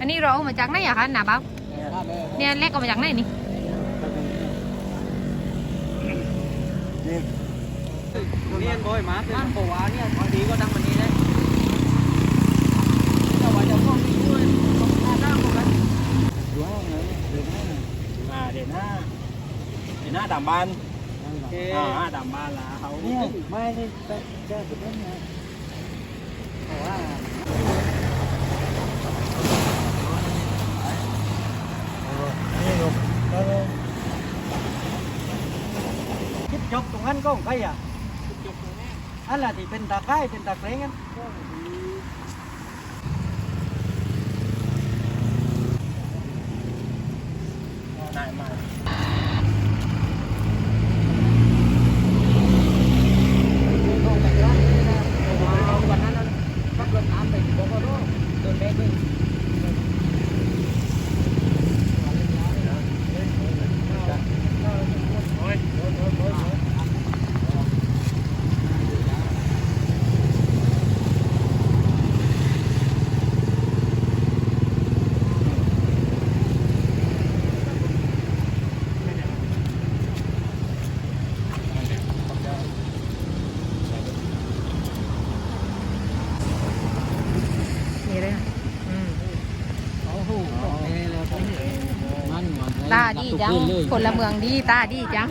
อันนี้เราเอามาจากไหนอะคะหนาบ้าเนี่ยแลกเอามาจากไหนนี่เนี่ยบ่อยมาคือบอกว่าเนี่ยพอดีก็ดังวันนี้เลยแต่ว่าจะต้องมีด้วยต้องหน้าหน้าหมดเลยดูห้องเลยเดินหน้าอ่าเดินหน้าเดินหน้าดำบานอ่าดำบานละเขาเนี่ยไม่ได้แก้จุดนั้นไงแต่ว่านี่ลูกคิด จบตรงนั้นก็ของใครอะอันละที่เป็นตาไคร้เป็นตาเกรงกันได้มาวันนั้นขับรถน้ำไปบอกว่าโดนเบรกเลย ตาดีจังพลเมืองดีตาดีจัง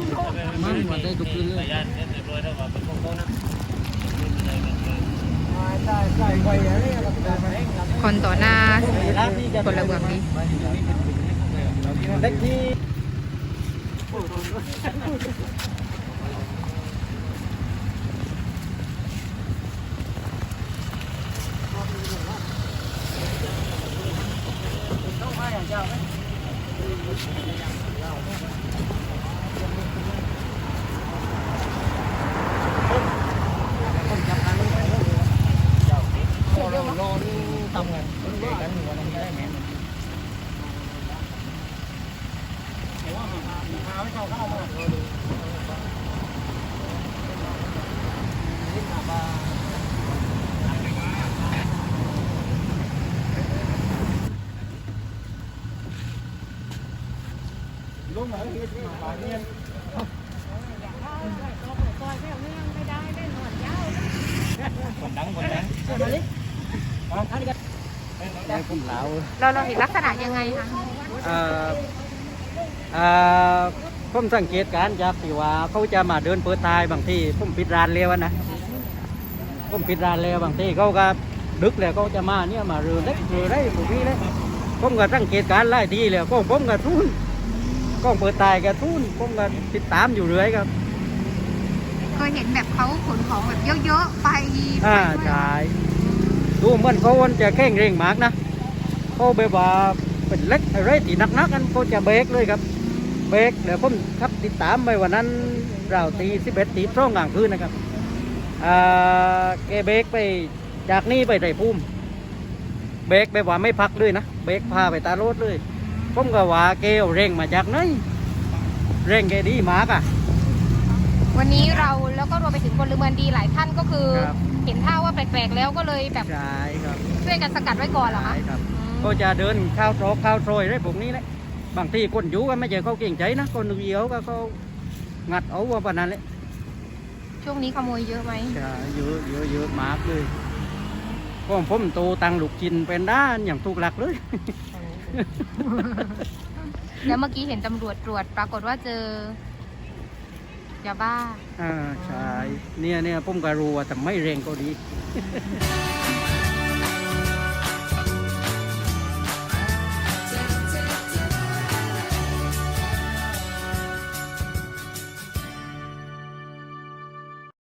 มันมันได้ทุกคืนเลยคนต่อหน้าพลเมืองดีเด็กที่ต้าไหม คนจับกันไม่ได้เลยเจ้าเรื่องรอดูทำกันเด็กกันอยู่วันนี้ได้ไหมแต่ว่ามันพาเนี่ยคนดังคนดังมาดิมาท่มเหลาเราเราเห็นลักษณะยังไงคะเอ่อเอ่อผมสังเกตการจากที่ว่าเขาจะมาเดินเปิดทายบางที่ผมปิดร้านแล้วนะผมปิดร้านแล้วบางที่เขาก็ดึกแล้วเขาจะมาเนี่ยมาเรือเล็กเรือได้พวกนี้เลยผมก็สังเกตการณ์หลายทีแล้วก็ผมก็ทุ่น ก็เปิดทายก็ทุนผมก็ติดตามอยู่เรื่อยครับ เคยเห็นแบบเขาขนของแบบเยอะๆไปอ่าใช่ดูเหมือนเขาจะแข่งเร่งมากนะเขาแบบว่าเป็นเล็กอะไรที่นักๆกันเขาจะเบรกเลยครับ เบรกเดี๋ยวผมขับติดตามไปวันนั้นเราตีสิบเอ็ดตีช่องกลางคืนนะครับอ่าแกเบรกไปจากนี่ไปไต่พุ่มเบรกแบบว่าไม่พักเลยนะเบรกพาไปตาโรดเลย ผมก็ว่าแกเอาเร่งมาจากไหนเร่งแกดีมากอะ วันนี้เราแล้วก็รวมไปถึงพลเมืองดีหลายท่านก็คือ ครับ เห็นท่าว่าแปลกๆแล้วก็เลยแบบใช่ครับช่วยกันสกัดไว้ก่อนเหรอคะใช่ครับ อืมก็จะเดินข้าวตรอกข้าวโทรยอะไรพวกนี้แหละบางทีคนอยู่ก็ไม่ใช่เขาเก่งใจนะคนหนึ่งเดียวก็เขางัดเอาว่าปานนั้นแหละช่วงนี้ขโมยเยอะไหมใช่เยอะเยอะเยอะมากเลยพวกผมโตตังลูกจินเป็นด้านอย่างถูกหลักเลย แล้วเมื่อกี้เห็นตำรวจตรวจปรากฏว่าเจอยาบ้า อ่าใช่เนี่ยเนี่ยผมก็รู้ว่าทำไม่เร่งก็ดี